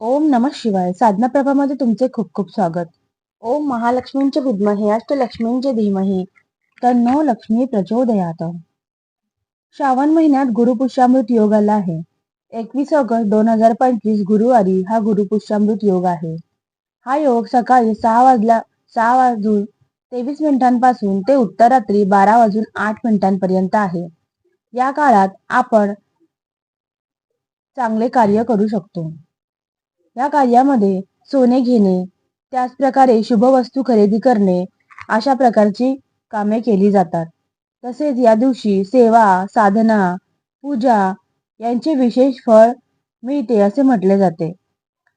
ओम नमः शिवाय. साधना प्रभामध्ये तुमचे खूप खूप स्वागत. ओम महालक्ष्मींचे विद्महे अष्टलक्ष्मींचे तर नो लक्ष्मी प्रचोदयात. श्रावण महिन्यात गुरुपुष्यामृत योग आला आहे. एकवीस ऑगस्ट दोन हजार पंचवीस गुरुवारी हा गुरुपुष्यामृत योग आहे. हा योग सकाळी सहा वाजला सहा वाजून तेवीस मिनिटांपासून ते उत्तर रात्री बारा वाजून आठ मिनिटांपर्यंत आहे. या काळात आपण चांगले कार्य करू शकतो. या कार्यामध्ये सोने घेणे त्याच प्रकारे शुभ वस्तू खरेदी करणे अशा प्रकारची कामे केली जातात. तसेच या दिवशी सेवा साधना पूजा यांचे विशेष फळ मिळते असे म्हटले जाते.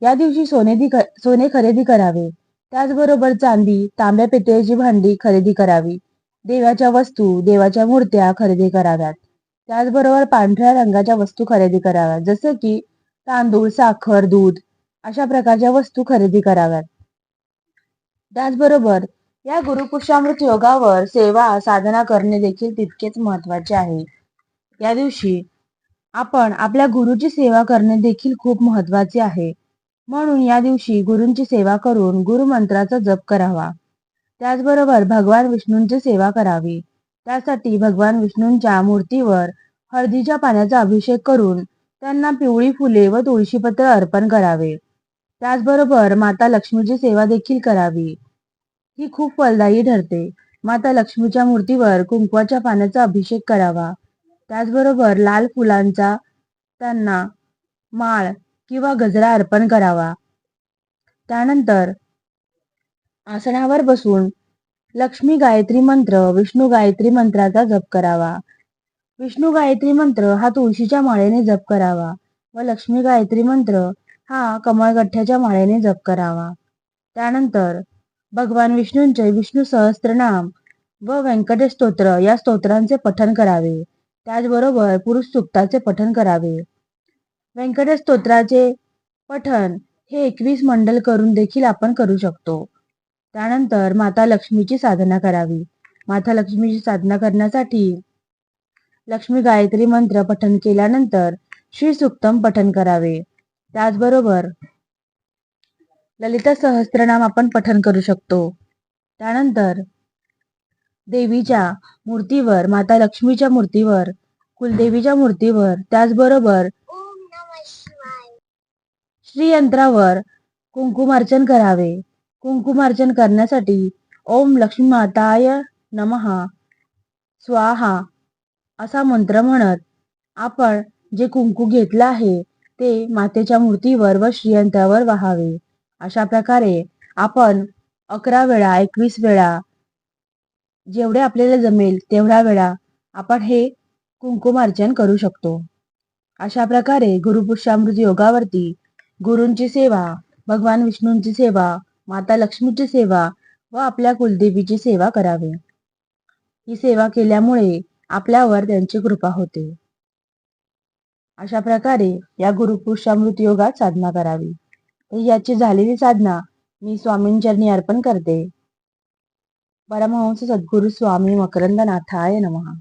या दिवशी सोने सोने खरेदी करावे. त्याचबरोबर चांदी तांब्या पितळेची भांडी खरेदी करावी. देवाच्या वस्तू देवाच्या मूर्त्या खरेदी कराव्यात. त्याचबरोबर पांढऱ्या रंगाच्या वस्तू खरेदी कराव्यात. जसे की तांदूळ साखर दूध अशा प्रकारच्या वस्तू खरेदी कराव्यात. त्याचबरोबर या गुरुपुष्यामृत योगावर सेवा साधना करणे देखील तितकेच महत्त्वाचे आहे. या दिवशी आपण आपल्या गुरुची सेवा करणे देखील खूप महत्त्वाचे आहे. म्हणून या दिवशी गुरूंची सेवा करून गुरुमंत्राचा जप करावा. त्याचबरोबर भगवान विष्णूंची सेवा करावी. त्यासाठी भगवान विष्णूंच्या मूर्तीवर हळदीच्या पाण्याचा अभिषेक करून त्यांना पिवळी फुले व तुळशीपत्र अर्पण करावे. त्याचबरोबर माता लक्ष्मीची सेवा देखील करावी. ही खूप फलदायी ठरते. माता लक्ष्मीच्या मूर्तीवर कुंकवाच्या पाण्याचा अभिषेक करावा. त्याचबरोबर लाल फुलांचा त्यांना माळ किंवा गजरा अर्पण करावा. त्यानंतर आसनावर बसून लक्ष्मी गायत्री मंत्र विष्णू गायत्री मंत्राचा जप करावा. विष्णू गायत्री मंत्र हा तुळशीच्या माळेने जप करावा व लक्ष्मी गायत्री मंत्र हा कमळगठ्ठ्याच्या माळेने जप करावा. त्यानंतर भगवान विष्णूंचे विष्णू सहस्त्रनाम व व्यंकटेश स्तोत्र या स्तोत्रांचे पठण करावे. त्याचबरोबर पुरुष सुक्ताचे पठण करावे. व्यंकटेश स्तोत्राचे पठण हे एकवीस मंडल करून देखील आपण करू शकतो. त्यानंतर माता लक्ष्मीची साधना करावी. माता लक्ष्मीची साधना करण्यासाठी लक्ष्मी गायत्री मंत्र पठन केल्यानंतर श्री सुक्तम पठन करावे. त्याचबरोबर ललिता सहस्त्रनाम आपण पठन करू शकतो. त्यानंतर देवीच्या मूर्तीवर माता लक्ष्मीच्या मूर्तीवर कुलदेवीच्या मूर्तीवर त्याचबरोबर श्रीयंत्रावर कुंकुमार्चन करावे. कुंकुमार्चन करण्यासाठी ओम लक्ष्मी माताय नमहा स्वाहा असा मंत्र म्हणत आपण जे कुंकू घेतलं आहे ते मातेच्या मूर्तीवर व श्रीयंत्रावर वाहावे. अशा प्रकारे आपण अकरा वेळा एकवीस वेळा जेवढे आपल्याला जमेल तेवढ्या वेळा आपण हे कुंकुमार्चन करू शकतो. अशा प्रकारे गुरुपुष्यामृत योगावरती गुरूंची सेवा भगवान विष्णूंची सेवा माता लक्ष्मीची सेवा व आपल्या कुलदेवीची सेवा करावी. ही सेवा केल्यामुळे आपल्यावर त्यांची कृपा होते. अशा प्रकारे या गुरुपुरुषा योगात साधना करावी. याची झालेली साधना मी स्वामींचरणी अर्पण करते. परमहंस सद्गुरु स्वामी मकरंदनाथाय नमहा